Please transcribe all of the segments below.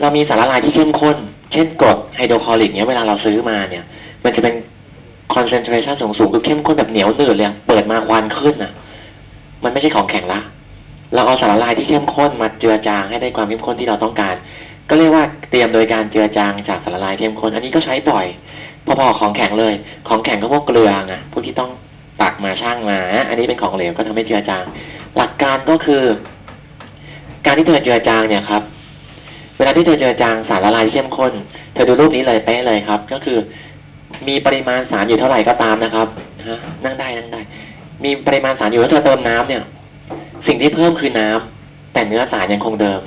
เรามีสารละลายที่เข้มข้น เช่นกรดไฮโดรคลอริกเนี้ยเวลาเราซื้อมาเนี่ย มันจะเป็นคอนเซนเทรชันสูงสูงๆคือเข้มข้นแบบเหนียวหนืดเลยเปิดมาควันขึ้นอะ มันไม่ใช่ของแข็งละ เราเอาสารละลายที่เข้มข้นมาเจือจางให้ได้ความเข้มข้นที่เราต้องการ ก็เรียกว่าเตรียมโดยการเจือจางจากสารละลายเข้มข้น อันนี้ก็ใช้บ่อยพอๆของแข็งเลย ของแข็งก็พวกเกลือไงพวกที่ต้องตักมาช่างมา อันนี้เป็นของเหลวก็ทำให้เจือจาง หลักการก็คือ การที่เธอเจือจางเนี่ยครับ เวลาที่เธอเจอจางสารละลายเข้มข้น เธอดูรูปนี้เลยเป๊ะเลยครับ ก็คือ มีปริมาณสารอยู่เท่าไหร่ก็ตามนะครับฮะนั่งได้นั่งได้ มีปริมาณสารอยู่แล้วเธอเติมน้ำเนี่ย สิ่งที่เพิ่มคือน้ำแต่เนื้อสารยังคงเดิม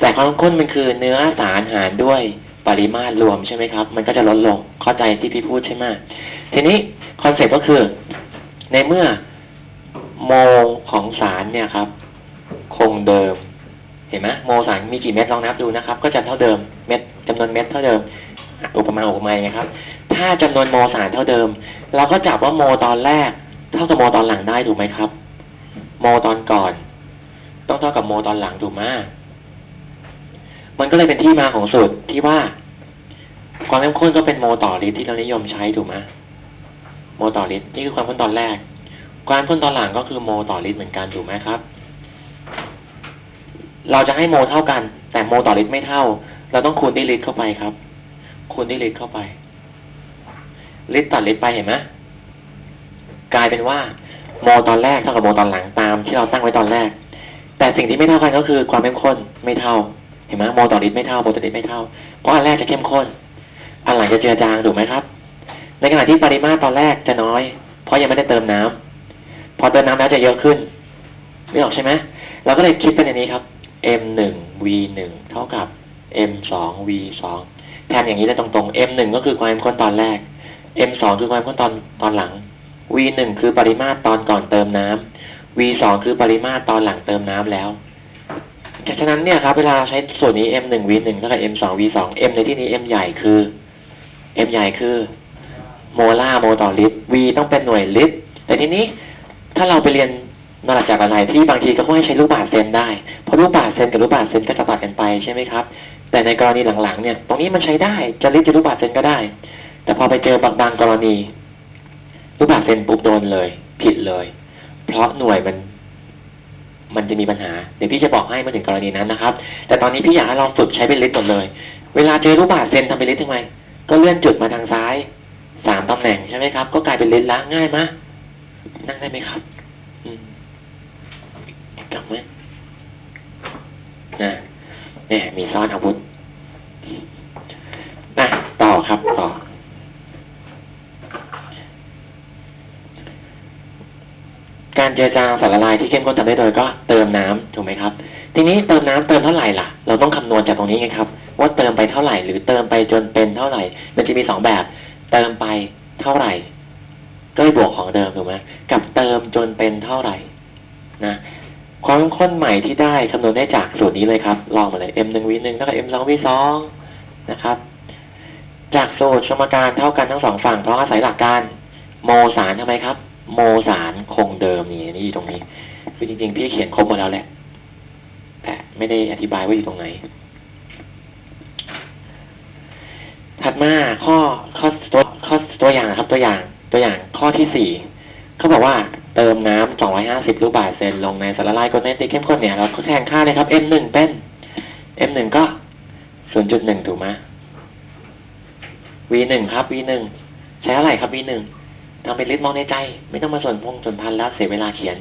แต่ความข้นมันคือเนื้อสารหารด้วยปริมาตรรวมใช่ไหมครับ มันก็จะลดลงเข้าใจที่พี่พูดใช่ไหมทีนี้คอนเซ็ปต์ก็คือ ในเมื่อโมของสารเนี่ยครับ คงเดิม เห็นไหมโมสารมีกี่เม็ดลองนับดูนะครับ ก็จะเท่าเดิมเม็ดจำนวนเม็ดเท่าเดิมอุปมาอุปไมยไงครับ ถ้าจำนวนโมสารเท่าเดิม เราก็จับว่าโมตอนแรก เท่ากับโมตอนหลังได้ถูกไหมครับ โมตอนก่อน ต้องเท่ากับโมตอนหลังถูกไหมมันก็เลยเป็นที่มาของสูตรที่ว่า ความเข้มข้นก็เป็นโมต่อลิตรที่เรานิยมใช้ถูกไหมโมต่อลิตรนี่คือความข้นตอนแรก ความข้นตอนหลังก็คือโมต่อลิตรเหมือนกันถูกไหมครับ เราจะให้โมเท่ากัน แต่โมต่อลิตรไม่เท่า เราต้องคูณด้วยลิตรเข้าไปครับ คูณด้วยลิตรเข้าไป ลิตรตัดลิตรไปเห็นไหมกลายเป็นว่าโมตอนแรกเท่ากับโมตอนหลังตามที่เราตั้งไว้ตอนแรก แต่สิ่งที่ไม่เท่ากันก็คือความเข้มข้นไม่เท่า เห็นไหมโมต่อลิตรไม่เท่าโมต่อลิตรไม่เท่า เพราะอันแรกจะเข้มข้น อันหลังจะเจือจางถูกไหมครับ ในขณะที่ปริมาตรตอนแรกจะน้อย เพราะยังไม่ได้เติมน้ำพอเติมน้ำแล้วจะเยอะขึ้นไม่ออกใช่ไหมเราก็เลยคิดเป็นอย่างนี้ครับ m หนึ่ง v หนึ่งเท่ากับ m สอง v สองแทนอย่างนี้ได้ตรงๆ m หนึ่งก็คือความเข้มข้นตอนแรก m สองคือความเข้มข้นตอนตอนหลัง v หนึ่งคือปริมาตรตอนก่อนเติมน้ำ v สองคือปริมาตรตอนหลังเติมน้ำแล้วฉะนั้นเนี่ยครับเวลาใช้ส่วนนี้ m หนึ่ง v หนึ่งเท่ากับ m สอง v สอง m ในที่นี้ m ใหญ่คือ m ใหญ่คือโมลาร์โมต่อลิตร v ต้องเป็นหน่วยลิตรแต่ทีนี้ถ้าเราไปเรียน มาจากอะไรที่บางทีก็ให้ใช้ลูกบาศก์เซนได้ เพราะลูกบาศก์เซนกับลูกบาศก์เซนก็จะตัดกันไปใช่ไหมครับ แต่ในกรณีหลังๆ เนี่ย ตรงนี้มันใช้ได้จะลิตรจะลูกบาศก์เซนก็ได้ แต่พอไปเจอบางบางกรณี ลูกบาศก์เซนปุ๊บโดนเลย ผิดเลย เพราะหน่วยมันมันจะมีปัญหา เดี๋ยวพี่จะบอกให้เมื่อถึงกรณีนั้นนะครับ แต่ตอนนี้พี่อยากให้เราฝึกใช้เป็นลิตรหมดเลย เวลาเจอลูกบาศก์เซนทำเป็นลิตรทำไม ก็เลื่อนจุดมาทางซ้ายสามตำแหน่งใช่ไหมครับ ก็กลายเป็นลิตรละง่ายมะนั่งได้ไหมครับ อืม กลับไหมนะเนี่ยมีซ่อนอาวุธนะต่อครับต่อ การเจือจางสารละลายที่เข้มข้นทำได้โดยก็เติมน้ำถูกไหมครับ ทีนี้เติมน้ำเติมเท่าไหร่ล่ะ เราต้องคำนวณจากตรงนี้ไงครับ ว่าเติมไปเท่าไหร่ หรือเติมไปจนเป็นเท่าไหร่ มันจะมีสองแบบ เติมไปเท่าไหร่ก็ไปบวกของเดิมถูกไหมกับเติมจนเป็นเท่าไหร่นะ ความเข้ข้นใหม่ที่ได้คำนวณได้จากสูตรนี้เลยครับ ลองมาเลย m หนึ่ง v หนึ่งเท่ากับ m สอง v สองนะครับ จากสูตรสมการเท่ากันทั้งสองฝั่งเพราะอาศัยหลักการ โมสารทำไมครับ โมสารคงเดิมนี่นี่อยู่ตรงนี้ คือจริงๆ พี่เขียนครบหมดแล้วแหละ แต่ไม่ได้อธิบายว่าอยู่ตรงไหน ถัดมาข้อข้อตัวข้อตัวอย่างครับตัวอย่างตัวอย่างข้อที่สี่เขาบอกว่า เติมน้ำ 250 ลูกบาศก์เซนลงในสารละลายกรดไนติเข้มข้นเนี่ย เราก็แทนค่าเลยครับ m หนึ่งเป็น m หนึ่งก็ 0.1 ถูกไหม v หนึ่งครับ v หนึ่งใช้อะไรครับ v หนึ่งทำเป็นลิตรมองในใจ ไม่ต้องมาส่วนพงส่วนพันแล้วเสียเวลาเขียน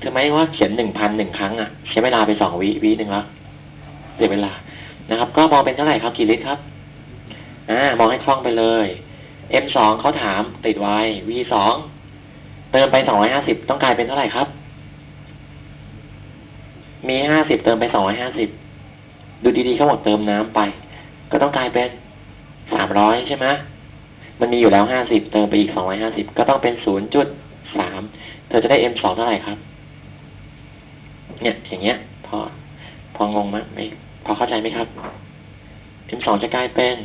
ถึงแม้ว่าเขียนหนึ่งพันหนึ่งครั้งอะ ใช้เวลาไปสองวิวิหนึ่งแล้วเสียเวลานะครับ ก็มองเป็นเท่าไหร่ครับกี่ลิตรครับอ่ามองให้คล่องไปเลย M สองเขาถามติดไว้ V สอง เติมไปสองร้อยห้าสิบต้องกลายเป็นเท่าไหร่ครับ มีห้าสิบเติมไปสองร้อยห้าสิบดูดีๆเขาบอกเติมน้ำไป ก็ต้องกลายเป็นสามร้อยใช่ไหมมันมีอยู่แล้วห้าสิบเติมไปอีกสองร้อยห้าสิบก็ต้องเป็นศูนย์จุดสามเธอจะได้ M สองเท่าไหร่ครับ เนี่ยอย่างเงี้ย พอ พองงไหมไม่พอเข้าใจไหมครับ M สองจะกลายเป็น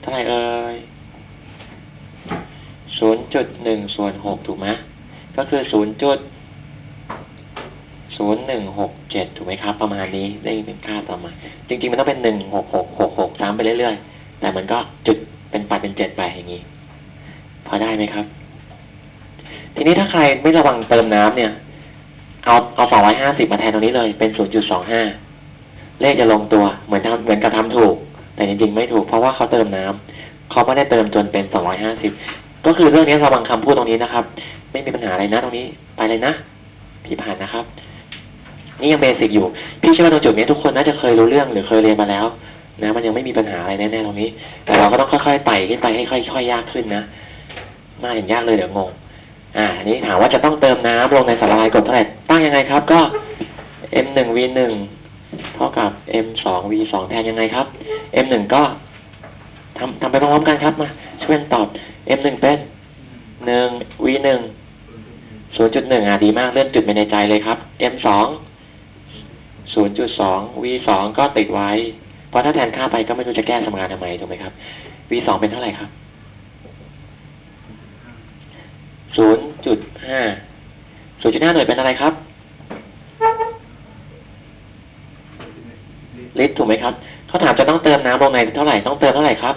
เท่าไหร่เอ่ย ศูนย์จุดหนึ่งส่วนหกถูกไหมก็คือศูนย์จุดศูนย์หนึ่งหกเจ็ดถูกไหมครับ ประมาณนี้ได้เป็นค่าต่อมา จริง ๆ มันต้องเป็นหนึ่งหกหกหกหกซ้ำไปเรื่อยๆ แต่มันก็จุดเป็นปัดเป็นเจ็ดไปอย่างนี้ พอได้ไหมครับ ทีนี้ถ้าใครไม่ระวังเติมน้ำเนี่ย เอาเอาสองร้อยห้าสิบมาแทนตรงนี้เลยเป็นศูนย์จุดสองห้าเลขจะลงตัวเหมือนทำเหมือนกับทำถูก แต่จริงๆไม่ถูกเพราะว่าเขาเติมน้ำเขาไม่ได้เติมจนเป็นสองร้อยห้าสิบ ก็คือเรื่องนี้ระวังคำพูดตรงนี้นะครับ ไม่มีปัญหาอะไรนะตรงนี้ไปเลยนะ พี่ผ่านนะครับ นี่ยังเบสิกอยู่ พี่เชื่อว่าตรงจุดนี้ทุกคนน่าจะเคยรู้เรื่องหรือเคยเรียนมาแล้ว นะ มันยังไม่มีปัญหาอะไรแน่ๆตรงนี้ แต่เราก็ต้องค่อยๆไต่ขึ้นไปให้ค่อยๆยากขึ้นนะมาถึงยากเลยเดี๋ยวงงอ่าอันนี้ถามว่าจะต้องเติมน้ำลงในสารละลายกรดเท่าไหร่ตั้งยังไงครับ ก็ m หนึ่ง v หนึ่งเท่ากับ m สอง v สองแทนยังไงครับ m หนึ่งก็ ทำทำไปพร้อมๆกันครับมาช่วยตอบ m หนึ่งเป็นหนึ่ง v หนึ่งศูนย์จุดหนึ่งอะดีมากเลื่อนจุดไปในใจเลยครับ m สองศูนย์จุดสอง v สองก็ติดไว้ เพราะถ้าแทนค่าไปก็ไม่รู้จะแก้สมการทำไมถูกไหมครับ v สองเป็นเท่าไหร่ครับศูนย์จุดห้าศูนย์จุดห้าหน่วยเป็นอะไรครับลิตรถูกไหมครับ เขาถามจะต้องเติมน้ำลงในเท่าไหร่ต้องเติมเท่าไหร่ครับ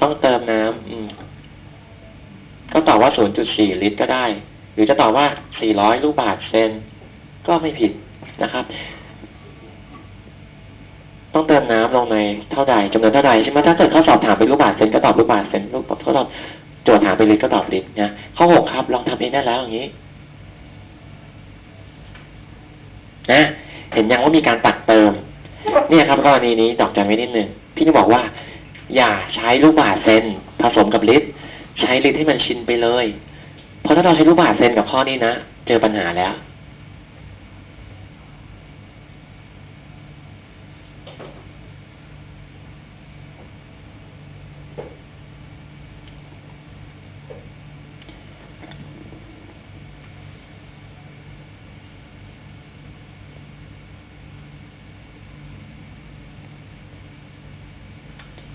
ต้องเติมน้ำอืม ก็ตอบว่า 0.4 ลิตรก็ได้ หรือจะตอบว่า 400 ลูกบาศก์เซนก็ไม่ผิดนะครับ ต้องเติมน้ำลงในเท่าใดจำนวนเท่าใดใช่ไหมถ้าเกิดเขาสอบถามเป็นลูกบาศก์เซนก็ตอบลูกบาศก์เซนลูกเขาตอบโจทย์ถามเป็นลิตรก็ตอบลิตรนะข้อหกครับ ลองทำเองได้แล้วอย่างนี้นะเห็นยังว่ามีการตักเติม เนี่ยครับกรณีนี้ดอกจันไว้นิดนึงพี่จะบอกว่า อย่าใช้ลูกบาศเซนผสมกับลิตรใช้ลิตรให้มันชินไปเลย เพราะถ้าเราใช้ลูกบาศเซนกับข้อนี้นะ เจอปัญหาแล้ว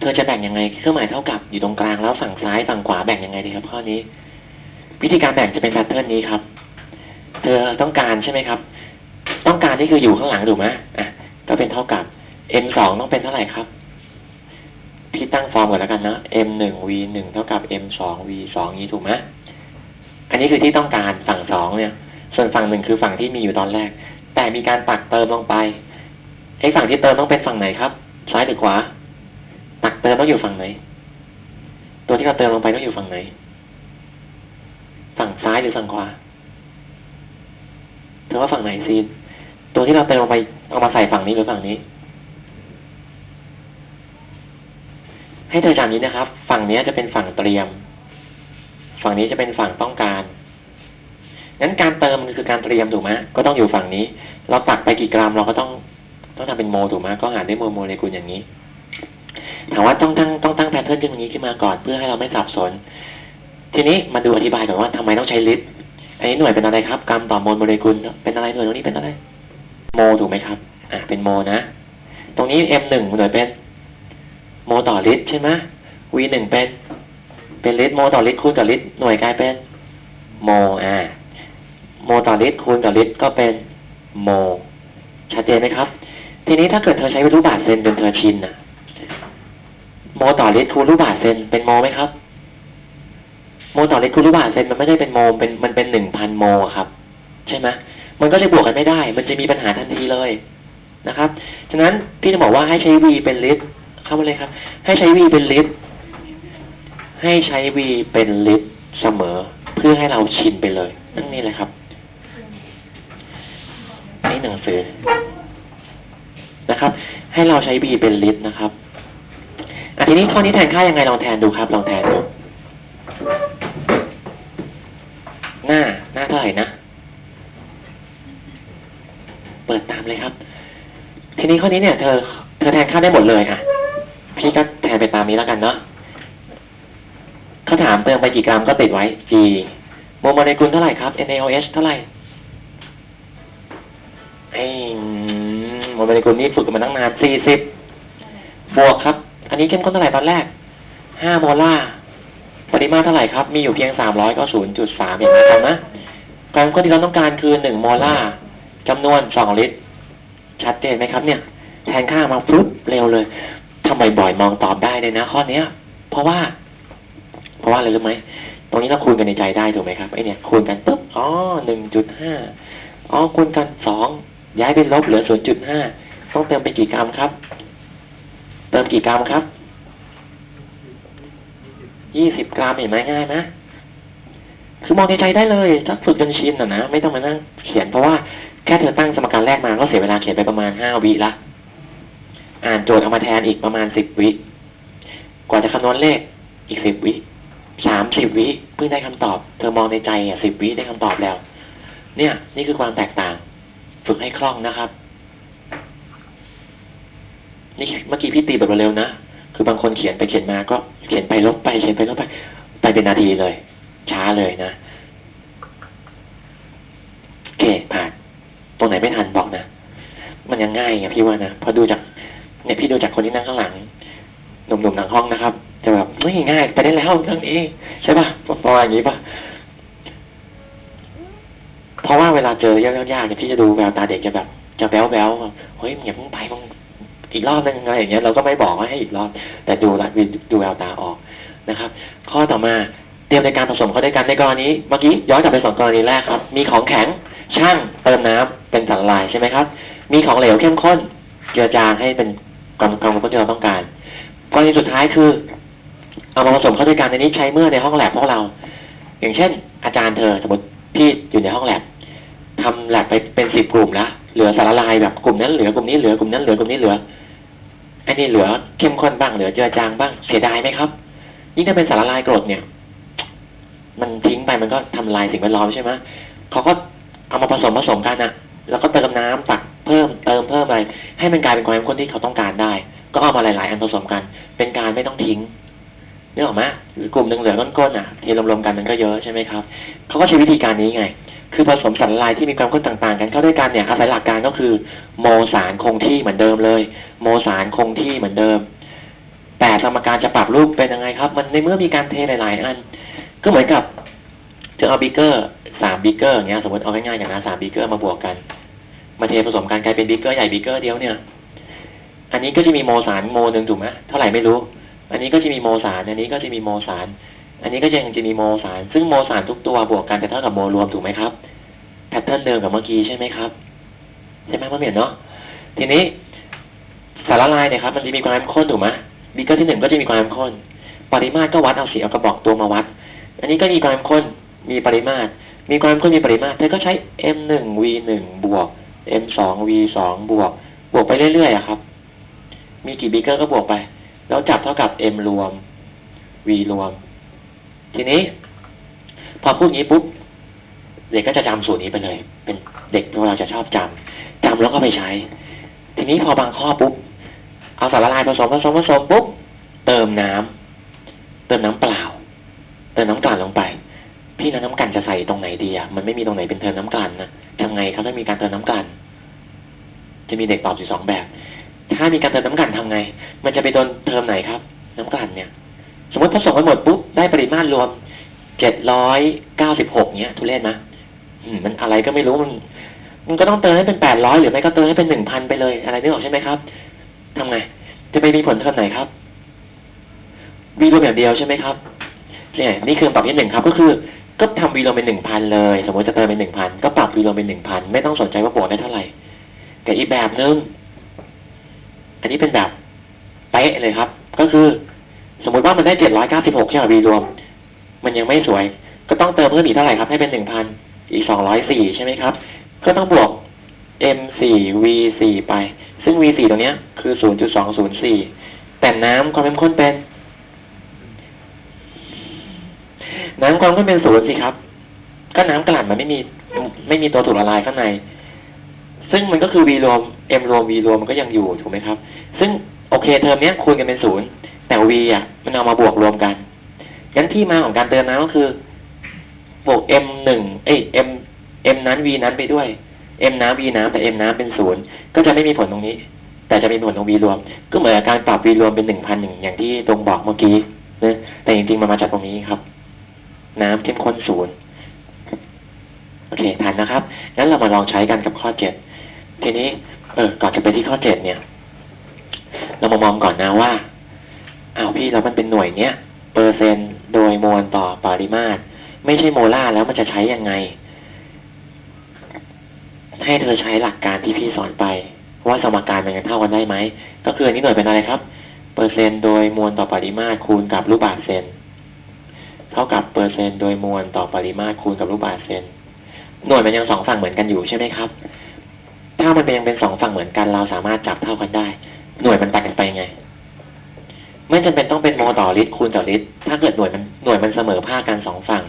เธอจะแบ่งยังไง เครื่องหมายเท่ากับอยู่ตรงกลางแล้วฝั่งซ้ายฝั่งขวาแบ่งยังไงดีครับ ข้อนี้ วิธีการแบ่งจะเป็นแพทเทิร์นนี้ครับ เธอต้องการใช่ไหมครับ ต้องการนี่คืออยู่ข้างหลังถูกไหมอะก็เป็นเท่ากับ m สองต้องเป็นเท่าไหร่ครับ พี่ตั้งฟอร์มก่อนแล้วกันนะ m หนึ่ง v หนึ่งเท่ากับ m สอง v สองนี้ถูกไหมอันนี้คือที่ต้องการฝั่งสองเนี่ย ส่วนฝั่งหนึ่งคือฝั่งที่มีอยู่ตอนแรก แต่มีการตักเติมลงไปไอ้ฝั่งที่เติมต้องเป็นฝั่งไหนครับ ซ้ายหรือขวา ตักเติมต้องอยู่ฝั่งไหน ตัวที่เราเติมลงไปต้องอยู่ฝั่งไหน ฝั่งซ้ายหรือฝั่งขวาเธอว่าฝั่งไหนซีนตัวที่เราเติมลงไปเอามาใส่ฝั่งนี้หรือฝั่งนี้ ให้เธอจำนี้นะครับ ฝั่งนี้จะเป็นฝั่งเตรียม ฝั่งนี้จะเป็นฝั่งต้องการงั้นการเติมมันคือการเตรียมถูกไหมก็ต้องอยู่ฝั่งนี้ เราตักไปกี่กรัมเราก็ต้องต้องทำเป็นโมถูกไหมก็หารด้วยโมโมเลกุลอย่างนี้ ถามว่าต้องตั้งต้องตั้งแพทเทิร์นขึ้นอย่างนี้ขึ้นมาก่อน เพื่อให้เราไม่สับสน ทีนี้มาดูอธิบายก่อนว่าทำไมต้องใช้ลิตรอันนี้หน่วยเป็นอะไรครับกรัมต่อโมลโมเลกุลเป็นอะไรหน่วยตรงนี้เป็นอะไร โมถูกไหมครับอะเป็นโมนะ ตรงนี้ m หนึ่งหน่วยเป็นโมต่อลิตรใช่ไหม v หนึ่งเป็นเป็นลิตรโมต่อลิตรคูณกับลิตรหน่วยกลายเป็นโมอ่าโมต่อลิตรคูณกับลิตรก็เป็นโมชัดเจนไหมครับ ทีนี้ถ้าเกิดเธอใช้รูปบาศก์เซนจนเธอชินนะ โมต่อลิตรคูณรูปบาศก์เซนเป็นโมไหมครับ โมต่อลิตรคูณรูปบาศก์เซนมันไม่ได้เป็นโมเป็นมันเป็นหนึ่งพันโมครับ ใช่ไหมมันก็เลยบวกกันไม่ได้ มันจะมีปัญหาทันทีเลยนะครับ ฉะนั้นพี่จะบอกว่าให้ใช้ v เป็นลิตรเข้ามาเลยครับ ให้ใช้ v เป็นลิตรให้ใช้ v เป็นลิตรเสมอ เพื่อให้เราชินไปเลย นั่นนี่เลยครับนี่หนังสือนะครับ ให้เราใช้ b เป็นลิตรนะครับ อ่ทีนี้ข้อนี้แทนค่ายังไงลองแทนดูครับ ลองแทนดู หน้า หน้าเท่าไหร่นะ เปิดตามเลยครับ ทีนี้ข้อนี้เนี่ยเธอ เธอแทนค่าได้หมดเลยค่ะ พี่ก็แทนไปตามนี้แล้วกันเนาะเขาถามเติมไปกี่กรัมก็ติดไว้ G โมโมเลกุลเท่าไหร่ครับ NaOH เท่าไหร่ไอ้โมโมเลกุลนี้ฝึกกันมาตั้งนานสี่สิบบวกครับ อันนี้เข้มข้นเท่าไหร่ตอนแรก ห้าโมลาปริมาตรเท่าไหร่ครับ มีอยู่เพียงสามร้อยก็ศูนย์จุดสามอย่างนั้นนะความข้นที่เราต้องการคือหนึ่งโมลาจำนวนสองลิตร ชัดเจนไหมครับ เนี่ย แทนค่ามาฟลุ๊บเร็วเลยทำไมบ่อยๆมองตอบได้เลยนะ ข้อเนี้ย เพราะว่า เพราะว่าอะไรรู้ไหมตรงนี้เราคูณกันในใจได้ถูกไหมครับไอเนี่ยคูณกันปุ๊บอ๋อหนึ่งจุดห้าอ๋อคูณกันสองย้ายเป็นลบเหลือศูนย์จุดห้าต้องเติมไปกี่กรัมครับ เติมกี่กรัมครับยี่สิบกรัมเห็นไหมง่ายไหมคือมองในใจได้เลยถ้าฝึกจนชินอะนะไม่ต้องมานั่งเขียนเพราะว่าแค่เธอตั้งสมการแรกมาก็เสียเวลาเขียนไปประมาณห้าวิละ อ่านโจทย์เอามาแทนอีกประมาณสิบวิ กว่าจะคำนวณเลขอีกสิบวิสามสิบวิเพิ่งได้คำตอบ เธอมองในใจอะสิบวิได้คำตอบแล้ว เนี่ย นี่คือความแตกต่าง ฝึกให้คล่องนะครับ นี่เมื่อกี้พี่ตีแบบเร็วๆนะ คือบางคนเขียนไปเขียนมาก็เขียนไปลบไปเขียนไปลบไป ไปเป็นนาทีเลย ช้าเลยนะโอเคผ่าน ตรงไหนไม่ทันบอกนะ มันยังง่ายไงพี่ว่านะ พอดูจาก เนี่ยพี่ดูจากคนที่นั่งข้างหลัง หนุ่มๆหลังห้องนะครับ จะแบบไม่ง่าย ไปได้แล้วเรื่องนี้ใช่ป่ะประมาณอย่างนี้ป่ะเพราะว่าเวลาเจอยากๆเนี่ยพี่จะดูแววตาเด็กจะแบบ จะแบ๊วแบ๊วๆแบบเฮ้ยมึงอย่าเพิ่งไปมึง อีกรอบนึงอะไรอย่างเงี้ยเราก็ไม่บอกว่าให้อีกรอบ แต่ดูละดูแววตาออกนะครับ ข้อต่อมาเตรียมในการผสมเข้าด้วยกันในกรณีเมื่อกี้ย้อนกลับไปสองกรณีแรกครับ มีของแข็งช่างเติมน้ำเป็นสารละลายใช่ไหมครับ มีของเหลวเข้มข้นเจือจางให้เป็นกำกำลังที่เราต้องการกรณีสุดท้ายคือ เอามาผสมเข้าด้วยกันในนี้ใช้เมื่อในห้องแลบพวกเรา อย่างเช่น อาจารย์เธอสมมติพี่อยู่ในห้องแลบทำแลบไปเป็นสิบกลุ่มแล้วเหลือสารละลายแบบกลุ่มนั้นเหลือกลุ่มนี้เหลือกลุ่มนั้นเหลือกลุ่มนี้เหลือ อันนี้เหลือเข้มข้นบ้างเหลือเจือจางบ้างเสียดายไหมครับ ยิ่งถ้าเป็นสารละลายกรดเนี่ย มันทิ้งไปมันก็ทำลายสิ่งแวดล้อมใช่ไหมเขาก็เอามาผสมผสมกันอะแล้วก็เติมน้ำตักเพิ่มเติมเพิ่มอะไรให้มันกลายเป็นความเข้มข้นที่เขาต้องการได้ ก็เอามาหลาย ๆ อันผสมกัน เป็นการไม่ต้องทิ้ง นึกออกไหมหรือกลุ่มหนึ่งเหลือก้นๆอะเทรวมๆกันมันก็เยอะใช่ไหมครับเขาก็ใช้วิธีการนี้ไง คือผสมสารละลายที่มีความข้นต่างๆ กันเข้าด้วยกันเนี่ยอาศัยหลักการก็คือ โมสารคงที่เหมือนเดิมเลย โมสารคงที่เหมือนเดิม แต่สมการจะปรับรูปเป็นยังไงครับ มันในเมื่อมีการเทหลายๆอัน ก็เหมือนกับเธอเอาบิเกอร์สามบิเกอร์อย่างเงี้ยสมมติเอาง่ายๆอย่างนั้นสามบิเกอร์มาบวกกันมาเทผสมกันกลายเป็นบิเกอร์ใหญ่บิเกอร์เดียวเนี่ย อันนี้ก็จะมีโมสารโมหนึ่งถูกไหมเท่าไหร่ไม่รู้ อันนี้ก็จะมีโมสาร อันนี้ก็จะมีโมสาร อันนี้ก็ยังจะมีโมสาร ซึ่งโมสารทุกตัวบวกกันจะเท่ากับโมรวมถูกไหมครับ แพทเทิร์นเดิมกับเมื่อกี้ใช่ไหมครับ ใช่ไหมพ่อเหมียนเนาะ ทีนี้สารละลายเนี่ยครับ มันจะมีความเข้มข้นถูกไหมบิกเกอร์ที่หนึ่งก็จะมีความเข้มข้น ปริมาตรก็วัดเอาสีเอากระบอกตัวมาวัด อันนี้ก็มีความเข้มข้น มีปริมาตร มีความเข้มข้นมีปริมาตร เธอก็ใช้ m หนึ่ง v หนึ่งบวก m สอง v สองบวก บวกไปเรื่อยๆอะครับ มีกี่บิกเกอร์ก็บวกไป แล้วจับเท่ากับ m รวม v รวม ทีนี้ พอพูดงี้ปุ๊บ เด็กก็จะจำสูตรนี้ไปเลย เป็นเด็กพวกเราจะชอบจำจำแล้วก็ไปใช้ ทีนี้พอบางข้อปุ๊บ เอาสารละลายผสมผสมผสมปุ๊บ เติมน้ำเติมน้ำเปล่า เติมน้ำกลั่นลงไป พี่น้ำน้ำกลั่นจะใส่ตรงไหนดีอะมันไม่มีตรงไหนเป็นเติมน้ำกลั่นนะทำไงครับถ้ามีการเติมน้ำกลั่นจะมีเด็กตอบอยู่สองแบบ ถ้ามีการเติมน้ำกลั่นทำไง มันจะไปโดนเทอมไหนครับ น้ำกลั่นเนี่ย สมมติผสมไปหมดปุ๊บได้ปริมาตรรวมเจ็ดร้อยเก้าสิบหกเนี้ยทุเรศไหมมันอะไรก็ไม่รู้มันมันก็ต้องเติมให้เป็นแปดร้อยหรือไม่ก็เติมให้เป็นหนึ่งพันไปเลย อะไรนึกออกใช่ไหมครับทำไง จะไปมีผลเทอมไหนครับวีรวมอย่างเดียวใช่ไหมครับเนี่ยนี่คือปรับที่หนึ่งครับก็คือก็ทำวีรวมเป็นหนึ่งพันเลย สมมติจะเติมเป็นหนึ่งพันก็ปรับวีรวมเป็นหนึ่งพันไม่ต้องสนใจว่าบวกได้เท่าไหร่แต่อีกแบบนึง อันนี้เป็นแบบเป๊ะเลยครับ ก็คือ สมมุติว่ามันได้เจ็ดร้อยเก้าสิบหกใช่ไหมวีรวม มันยังไม่สวย ก็ต้องเติมเพิ่มอีกเท่าไหร่ครับ ให้เป็นหนึ่งพันอีกสองร้อยสี่ใช่ไหมครับ ก็ต้องบวก m สี่ v สี่ไป ซึ่ง v สี่ตรงเนี้ยคือศูนย์จุดสองศูนย์สี่แต่น้ำความเข้มข้นเป็น น้ำความเข้มข้นเป็นศูนย์สิครับ ก็น้ำกลั่นมันไม่มีไม่มีตัวถูกละลายข้างใน ซึ่งมันก็คือ v รวม m รวม v รวมมันก็ยังอยู่ถูกไหมครับ ซึ่งโอเคเทอมนี้คูณกันเป็นศูนย์แต่ v อะมันเอามาบวกรวมกันงั้นที่มาของการเติมน้ำก็คือบวก m หนึ่งเอ้ย m m นั้น v นั้นไปด้วย m น้ำ v น้ำแต่ m น้ำเป็นศูนย์ก็จะไม่มีผลตรงนี้ แต่จะมีผลตรง v รวม ก็เหมือนการปรับ v รวมเป็นหนึ่งพันหนึ่งอย่างที่ตรงบอกเมื่อกี้นะแต่จริงๆมันมาจากตรงนี้ครับ น้ำเข้มข้นศูนย์โอเคทันนะครับงั้นเรามาลองใช้กันกับข้อเจ็ด ทีนี้ เออก่อนจะไปที่ข้อเจ็ดเนี่ย เรามามองก่อนนะว่าอ้าวพี่แล้วมันเป็นหน่วยเนี้ยเปอร์เซ็นต์โดยมวลต่อปริมาตร ไม่ใช่โมลาแล้วมันจะใช้ยังไง ให้เธอใช้หลักการที่พี่สอนไป ว่าสมการมันจะเท่ากันได้ไหม ก็คืออันนี้หน่วยเป็นอะไรครับ เปอร์เซ็นต์โดยมวลต่อปริมาตรคูณกับลูกบาศเซนเท่ากับเปอร์เซ็นต์โดยมวลต่อปริมาตรคูณกับลูกบาศเซนหน่วยมันยังสองฝั่งเหมือนกันอยู่ใช่ไหมครับ ถ้ามันเป็นยังเป็นสองฝั่งเหมือนกัน เราสามารถจับเท่ากันได้ หน่วยมันตัดกันไปไง ไม่จำเป็นต้องเป็นโมต่อลิตรคูณต่อลิตรถ้าเกิดหน่วยมันหน่วยมันเสมอภาคกันสองฝั่ง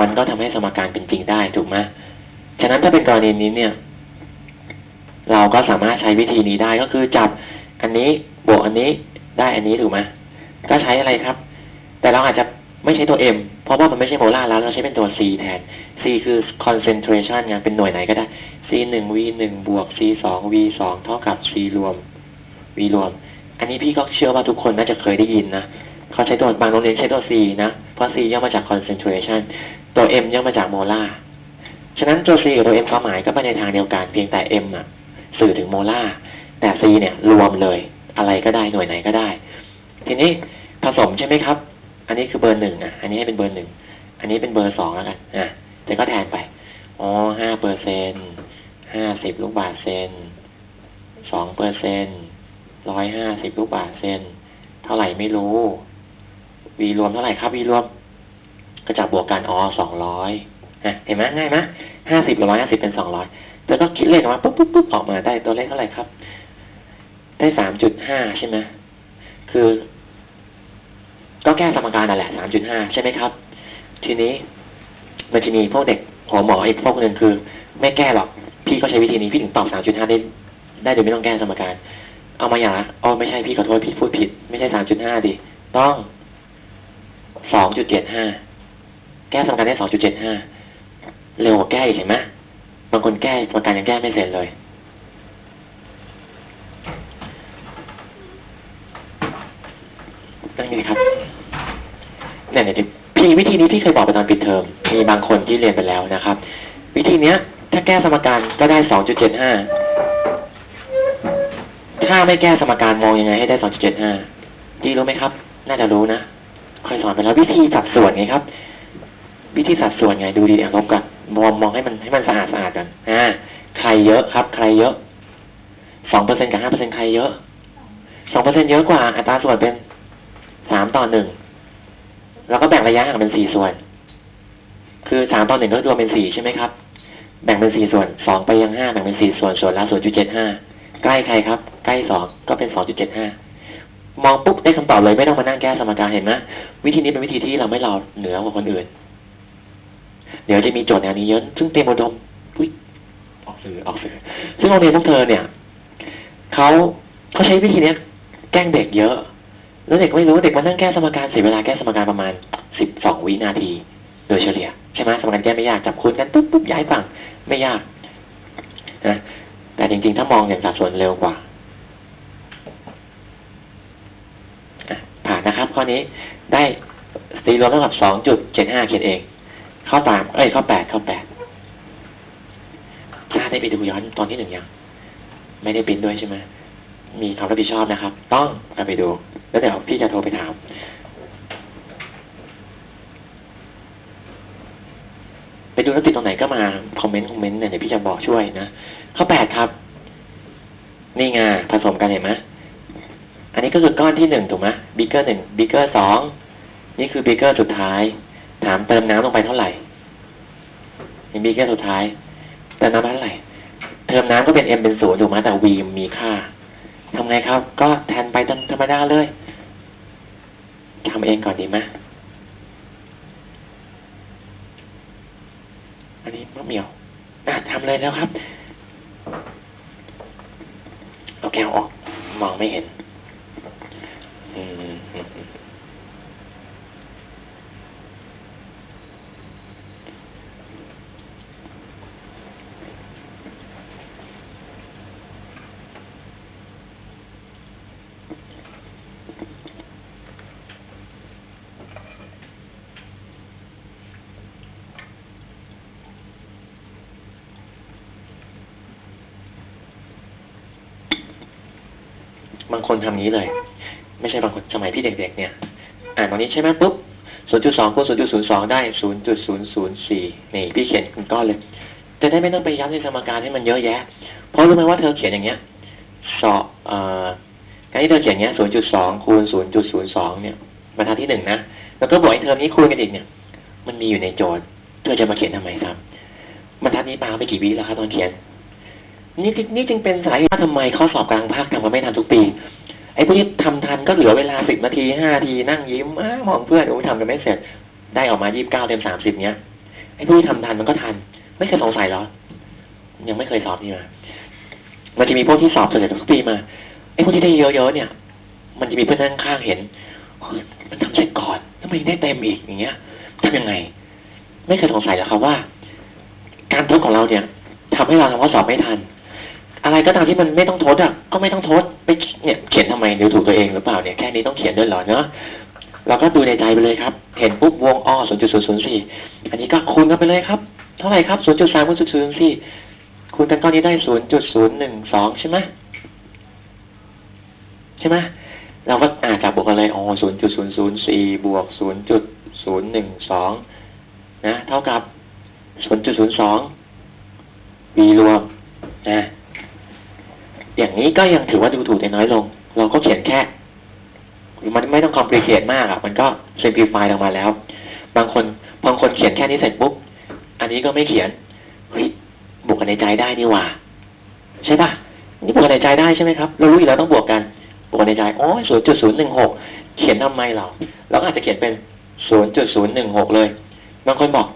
มันก็ทำให้สมการเป็นจริงได้ถูกไหมฉะนั้นถ้าเป็นกรณีนี้เนี่ย เราก็สามารถใช้วิธีนี้ได้ก็คือจับอันนี้บวกอันนี้ได้อันนี้ถูกไหมก็ใช้อะไรครับ แต่เราอาจจะ ไม่ใช้ตัว m เพราะว่ามันไม่ใช่โมลาร์แล้วเราใช้เป็นตัว c แทน c คือ concentration ไงเป็นหน่วยไหนก็ได้ c หนึ่ง v หนึ่งบวก c สอง v สองเท่ากับ c รวม v รวม อันนี้พี่ก็เชื่อว่าทุกคนน่าจะเคยได้ยินนะเขาใช้ตัวบางโรงเรียนใช้ตัว c นะ เพราะ c ย่อมาจาก concentration ตัว m ย่อมาจากโมลาร์ฉะนั้นตัว c กับตัว m ความหมายก็ไปในทางเดียวกันเพียงแต่ m อะ สื่อถึงโมลาร์แต่ c เนี่ยรวมเลย อะไรก็ได้หน่วยไหนก็ได้ ทีนี้ผสมใช่ไหมครับ อันนี้คือเบอร์หนึ่งอะ อันนี้ให้เป็นเบอร์หนึ่ง อันนี้เป็นเบอร์สองแล้วกันอะแต่ก็แทนไป อ๋อห้าเปอร์เซ็นห้าสิบลูกบาศก์เซนสองเปอร์เซ็นร้อยห้าสิบลูกบาศก์เซนเท่าไหร่ไม่รู้ วีรวมเท่าไหร่ครับวีรวม ก็จับบวกกันอ๋อสองร้อยเห็นไหมง่ายไหมห้าสิบกับร้อยห้าสิบเป็นสองร้อยแล้วก็คิดเลขออกมาปุ๊บปุ๊บปุ๊บออกมาได้ตัวเลขเท่าไหร่ครับ ได้สามจุดห้าใช่ไหมคือ ก็แก้สมการนั่นแหละสามจุดห้าใช่ไหมครับ ทีนี้มันจะมีพวกเด็กหัวหมออีกพวกหนึ่งคือ ไม่แก้หรอก พี่ก็ใช้วิธีนี้พี่ถึงตอบสามจุดห้าได้ได้โดยไม่ต้องแก้สมการ เอามาอย่างละอ๋อไม่ใช่พี่ขอโทษพี่พูดผิด ไม่ใช่สามจุดห้าดิต้องสองจุดเจ็ดห้าแก้สมการได้สองจุดเจ็ดห้าเร็วกว่าแก้อีกเห็นไหมบางคนแก้สมการยังแก้ไม่เสร็จเลยนั่นไงครับ เนี่ยเดี๋ยวพี่วิธีนี้พี่เคยบอกไปตอนปิดเทอมมีบางคนที่เรียนไปแล้วนะครับ วิธีเนี้ย ถ้าแก้สมการก็ได้สองจุดเจ็ดห้าถ้าไม่แก้สมการมองยังไงให้ได้สองจุดเจ็ดห้าดีรู้ไหมครับ น่าจะรู้นะเคยสอนไปแล้ววิธีสัดส่วนไงครับ วิธีสัดส่วนไงดูดีอะลบกันมองมองให้มันให้มันสะอาดสะอาดกันอ่าใครเยอะครับ ใครเยอะสองเปอร์เซ็นกับห้าเปอร์เซ็นใครเยอะสองเปอร์เซ็นเยอะกว่าอัตราส่วนเป็นสามต่อหนึ่ง แล้วก็แบ่งระยะห่างเป็นสี่ส่วน คือสามต่อหนึ่งก็รวมเป็นสี่ใช่ไหมครับ แบ่งเป็นสี่ส่วนสองไปยังห้าแบ่งเป็นสี่ส่วนส่วนละศูนย์จุดเจ็ดห้าใกล้ใครครับ ใกล้สองก็เป็นสองจุดเจ็ดห้ามองปุ๊บได้คำตอบเลยไม่ต้องมานั่งแก้สมการเห็นไหมวิธีนี้เป็นวิธีที่เราไม่รอเหนือกว่าคนอื่น เดี๋ยวจะมีโจทย์แนวนี้เยอะ ซึ่งเตรียมอุดมอุ้ยออกสื่อออกสื่อซึ่งโรงเรียนพวกเธอเนี่ยเขาเขาใช้วิธีเนี้ยแกล้งเด็กเยอะ แล้วเด็กไม่รู้เด็กมานั่งแก้สมการเสียเวลาแก้สมการประมาณสิบสองวินาที โดยเฉลี่ยใช่ไหมสมการแก้ไม่ยากจับคูณกันปุ๊บปุ๊บย้ายฝั่งไม่ยากนะแต่จริงๆ ถ้ามองอย่างสัดส่วนเร็วกว่าผ่านนะครับ ข้อนี้ได้ตีรวมเท่ากับสองจุดเจ็ดห้าเขียนเอง ข้อสามเอ้ยข้อแปดข้อแปดถ้าได้ไปดูย้อนตอนที่หนึ่งยังไม่ได้ปิ้นด้วยใช่ไหม มีความรับผิดชอบนะครับ ต้องเอาไปดู แล้วเดี๋ยวพี่จะโทรไปถาม ไปดูแล้วติดตรงไหนก็มาคอมเมนต์คอมเมนต์เนี่ยเดี๋ยวพี่จะบอกช่วยนะข้อแปดครับ นี่ไงผสมกันเห็นไหมอันนี้ก็คือก้อนที่หนึ่งถูกไหมบิ๊กเกอร์หนึ่งบิ๊กเกอร์สองนี่คือบิ๊กเกอร์สุดท้าย ถามเติมน้ำลงไปเท่าไหร่เห็นบิ๊กเกอร์สุดท้ายเติมน้ำเท่าไหร่เติมน้ำก็เป็น m เป็นศูนย์ถูกไหมแต่ v มีค่า ทำไงครับ ก็แทนไปตามธรรมดาเลยทำเองก่อนดีไหมอันนี้มะเหมียวอะทำเลยแล้วครับเอาแก้วออก มองไม่เห็น อืม คนทำงี้เลย ไม่ใช่บางคนสมัยพี่เด็กๆเนี่ย อ่านตรงนี้ใช่ไหมปุ๊บศูนย์จุดสองคูณศูนย์จุดศูนย์สองได้ศูนย์จุดศูนย์ศูนย์สี่นี่พี่เขียนเป็นก้อนเลยจะได้ไม่ต้องไปย้ำในสมการให้มันเยอะแยะ เพราะรู้ไหมว่าเธอเขียนอย่างเงี้ยสอบการที่เธอเขียนเงี้ยศูนย์จุดสองคูณศูนย์จุดศูนย์สองเนี่ยบรรทัดที่หนึ่งนะ แล้วก็บอกไอ้เทอมนี้คูณกันอีกเนี่ย มันมีอยู่ในโจทย์ เธอจะมาเขียนทำไมครับบรรทัดนี้ปาไปกี่วิแล้วครับตอนเขียน นี่จึงนี่จึงเป็นสาเหตุว่าทำไมข้อสอบกลางภาคทำมาไม่ทันทุกปี ไอ้พวกที่ทำทันก็เหลือเวลาสิบนาทีห้าทีนั่งยิ้มอ้ามองเพื่อนโอ้ยทำกันไม่เสร็จ ได้ออกมายี่สิบเก้าเต็มสามสิบเนี้ย ไอ้พวกที่ทำทันมันก็ทัน ไม่เคยสงสัยหรอ ยังไม่เคยสอบนี่มา มันจะมีพวกที่สอบเสร็จทุกปีมา ไอ้พวกที่ได้เยอะๆเนี่ย มันจะมีเพื่อนนั่งข้างเห็น มันทำเสร็จก่อนทำไมได้เต็มอีกอย่างเงี้ยทำยังไง ไม่เคยสงสัยหรอครับว่า การทดของเราเนี่ยทำให้เราทำข้อสอบไม่ทัน อะไรก็ตามที่มันไม่ต้องทดอะก็ไม่ต้องทดไปเนี่ยเขียนทำไมดูถูกตัวเองหรือเปล่าเนี่ยแค่นี้ต้องเขียนด้วยเหรอเนาะเราก็ดูในใจไปเลยครับ เห็นปุ๊บวงอ้อศูนย์จุดศูนย์ศูนย์สี่อันนี้ก็คูณกันไปเลยครับ เท่าไหร่ครับศูนย์จุดสามคูณศูนย์ศูนย์สี่คูณกันก้อนนี้ได้ศูนย์จุดศูนย์หนึ่งสองใช่ไหมใช่ไหมเราก็อ่าจับบวกกันเลยอ๋อศูนย์จุดศูนย์ศูนย์สี่บวกศูนย์จุดศูนย์หนึ่งสองนะ เท่ากับศูนย์จุดศูนย์สองวีรวมนะ อย่างนี้ก็ยังถือว่าดูถูกแต่น้อยลง เราก็เขียนแค่ มันไม่ต้องคอมพลีเคทมากอะ มันก็เซมพลิฟายออกมาแล้ว บางคนบางคนเขียนแค่นี้เสร็จปุ๊บ อันนี้ก็ไม่เขียน เฮ้ยบวกกันในใจได้นี่หว่า ใช่ป่ะนี่บวกกันในใจได้ใช่ไหมครับ เรารู้อยู่แล้วต้องบวกกัน บวกกันในใจอ๋อศูนย์จุดศูนย์หนึ่งหกเขียนทำไมเราเราอาจจะเขียนเป็นศูนย์จุดศูนย์หนึ่งหกเลย บางคนบอก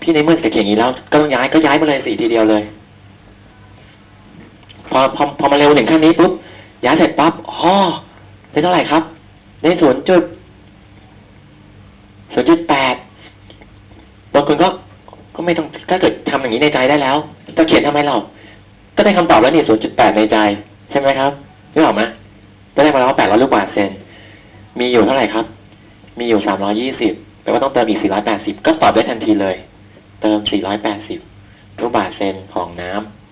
พี่ในเมื่อจะเขียนอย่างนี้แล้ว ก็ต้องย้ายก็ย้ายมาเลยสี่ทีเดียวเลย อพอพอมาเร็วถึงขั้นนี้ปุ๊บย้ายเสร็จปั๊บอ๋อได้เท่าไหร่ครับได้ศูนย์จุดศูนย์จุดแปดบางคนก็ก็ไม่ต้องถ้าเกิดทำอย่างนี้ในใจได้แล้วจะเขียนทำไมเราก็ได้คำตอบแล้วนี่ศูนย์จุดแปดในใจ ใช่ไหมครับนึกออกไหมก็ได้มาแล้วว่าแปดร้อยลูกบาศก์เซนมีอยู่เท่าไหร่ครับ มีอยู่สามร้อยี่สิบแปลว่าต้องเติมอีกสี่ร้อยแปดสิบก็ตอบได้ทันทีเลย เติมสี่ร้อยแปดสิบลูกบาศก์เซนของน้ำ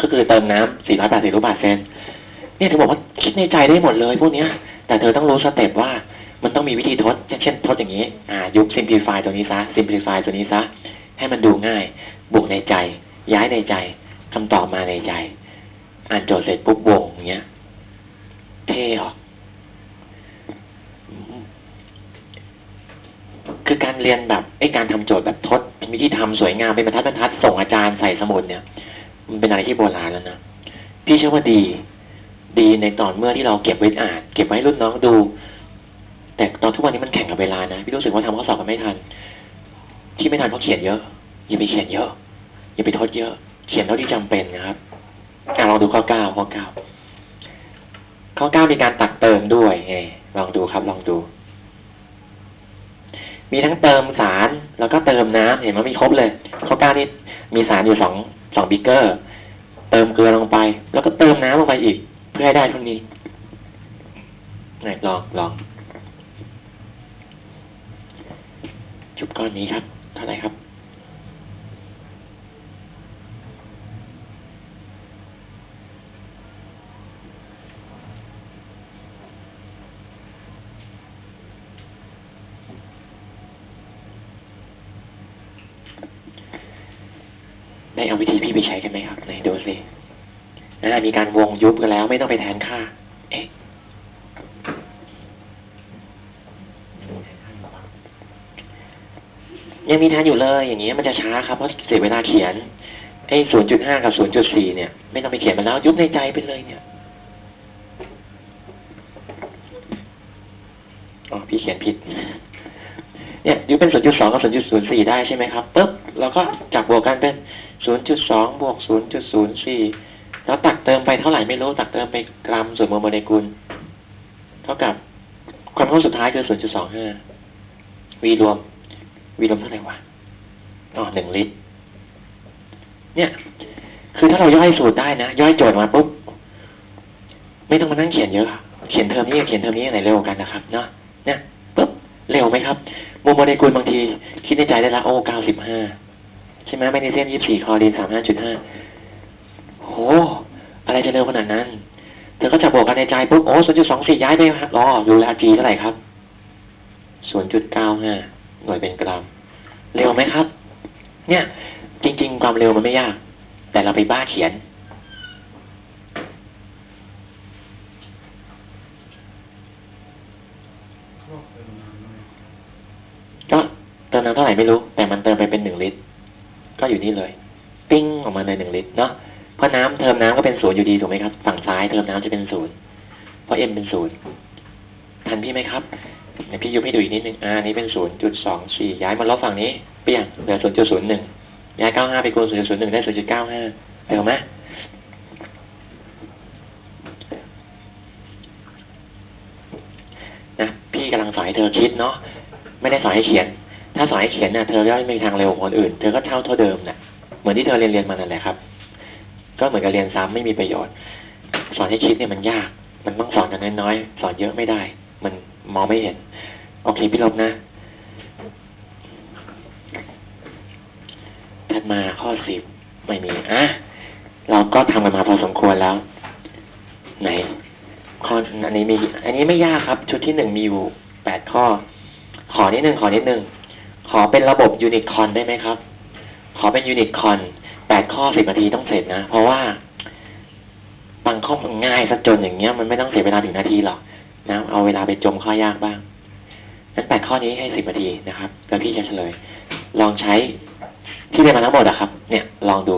ก็คือเติมน้ำ480ลูกบาศก์เซนเนี่ยเธอบอกว่าคิดในใจได้หมดเลยพวกเนี้ย แต่เธอต้องรู้สเต็ปว่ามันต้องมีวิธีทด เช่นทดอย่างนี้ อ่า ยุบ simplify ตัวนี้ซะ simplify ตัวนี้ซะ ให้มันดูง่าย บวกในใจ ย้ายในใจคำตอบมาในใจ อ่านโจทย์เสร็จปุ๊บวงอย่างเงี้ย เท่ออก คือการเรียนแบบไอ้การทำโจทย์แบบทดวิธีทำสวยงามเป็นบรรทัดบรรทัดส่งอาจารย์ใส่สมุดเนี่ย มันเป็นอะไรที่โบราณแล้วนะ พี่เชื่อว่าดี ดีในตอนเมื่อที่เราเก็บไว้อ่านเก็บไว้ให้รุ่นน้องดู แต่ตอนทุกวันนี้มันแข่งกับเวลานะ พี่รู้สึกว่าทำข้อสอบกันไม่ทัน ที่ไม่ทันเพราะเขียนเยอะ อย่าไปเขียนเยอะ อย่าไปทดเยอะ เขียนเท่าที่จำเป็นนะครับอะลองดูข้อเก้าข้อเก้าข้อเก้ามีการตักเติมด้วยไงลองดูครับ ลองดู มีทั้งเติมสารแล้วก็เติมน้ำเห็นไหมมีครบเลย ข้อเก้านี่มีสารอยู่สอง สองบิกเกอร์ เติมเกลือลงไป แล้วก็เติมน้ำลงไปอีก เพื่อให้ได้เท่านี้ไหนลองลองจุดก้อนนี้ครับ เท่าไหร่ครับ ได้เอาวิธีพี่ไปใช้กันไหมครับไหนดูสินั่นแหละมีการ วงยุบกันแล้ว ไม่ต้องไปแทนค่า เอ๊ะยังมีแทนอยู่เลย อย่างเงี้ยมันจะช้าครับเพราะเสียเวลาเขียนไอ้ศูนย์จุดห้ากับศูนย์จุดสี่เนี่ย ไม่ต้องไปเขียนมันแล้ว ยุบในใจไปเลยเนี่ยอ๋อพี่เขียนผิด เนี่ยยุบเป็นศูนย์จุดสองกับศูนย์จุดศูนย์สี่ได้ใช่ไหมครับปุ๊บเราก็จับบวกกันเป็นศูนย์จุดสองบวกศูนย์จุดศูนย์สี่ แล้วตักเติมไปเท่าไหร่ไม่รู้ ตักเติมไปกรัมส่วนโมโมเลกุล เท่ากับความเข้าสุดท้ายคือศูนย์จุดสองห้าวีรวมวีรวมเท่าไหร่วะ อ๋อหนึ่งลิตร เนี่ย คือถ้าเราย่อยสูตรได้นะ ย่อยโจทย์มาปุ๊บ ไม่ต้องมานั่งเขียนเยอะ เขียนเทอมนี้เขียนเทอมนี้อันไหนเร็วกันนะครับ เนาะ เนี่ยปุ๊บ เร็วไหมครับโมโมเลกุลบางที คิดในใจได้ละโอ้เก้าสิบห้าใช่ไหมแมกนีเซียมยี่สี่คลอรีนสามห้าจุดห้า โหอะไรจะเร็วขนาดนั้น เธอก็จะบวกกันในใจปุ๊บโอ้ศูนย์จุดสองสี่ย้ายไปรอดูแลจีเท่าไหร่ครับศูนย์จุดเก้าห้าหน่วยเป็นกรัม เร็วไหมครับ เนี่ย จริง ๆ ความเร็วมันไม่ยาก แต่เราไปบ้าเขียนก็เติมน้ำเท่าไหร่ไม่รู้ แต่มันเติมไปเป็นหนึ่งลิตร ก็อยู่นี่เลย ปิ้งออกมาเลยหนึ่งลิตรเนาะ เพราะน้ำเติมน้ำก็เป็นศูนย์อยู่ดีถูกไหมครับ ฝั่งซ้ายเติมน้ำจะเป็นศูนย์เพราะเอ็มเป็นศูนย์ทันพี่ไหมครับเดี๋ยวพี่ยุบให้ดูอีกนิดนึงอ่านี่เป็นศูนย์จุดสองสี่ย้ายมาลบฝั่งนี้เปลี่ยนเหลือศูนย์จุดศูนย์หนึ่งย้ายเก้าห้าไปคูณศูนย์จุดศูนย์หนึ่งได้ศูนย์จุดเก้าห้าเร็วไหมนะพี่กำลังสอนให้เธอคิดเนาะไม่ได้สอนให้เขียน ถ้าสอนให้เขียนเนี่ยเธอก็ไม่มีทางเร็วคนอื่น เธอก็เท่าเท่าเดิมน่ะเหมือนที่เธอเรียนเรียนมานั่นแหละครับ ก็เหมือนกับเรียนซ้ำไม่มีประโยชน์ สอนให้คิดเนี่ยมันยาก มันต้องสอนกันน้อยๆ สอนเยอะไม่ได้ มันมองไม่เห็น โอเคพี่ลบนะ ถัดมาข้อสิบไม่มี อะ เราก็ทำกันมาพอสมควรแล้ว ไหน ข้ออันนี้มี อันนี้ไม่ยากครับ ชุดที่หนึ่งมีอยู่แปดข้อ ขอนิดหนึ่งขอนิดหนึ่งขอเป็นระบบยูนิคอนได้ไหมครับ ขอเป็นยูนิคอน แปดข้อสิบนาทีต้องเสร็จนะ เพราะว่าบางข้อมันง่ายซะจนอย่างเงี้ย มันไม่ต้องเสียเวลาถึงนาทีหรอกนะเอาเวลาไปจมข้อยากบ้างนั้นแปดข้อนี้ให้สิบนาทีนะครับ แล้วพี่จะเฉลย ลองใช้ที่เรียนมาทั้งหมดอะครับ เนี่ย ลองดู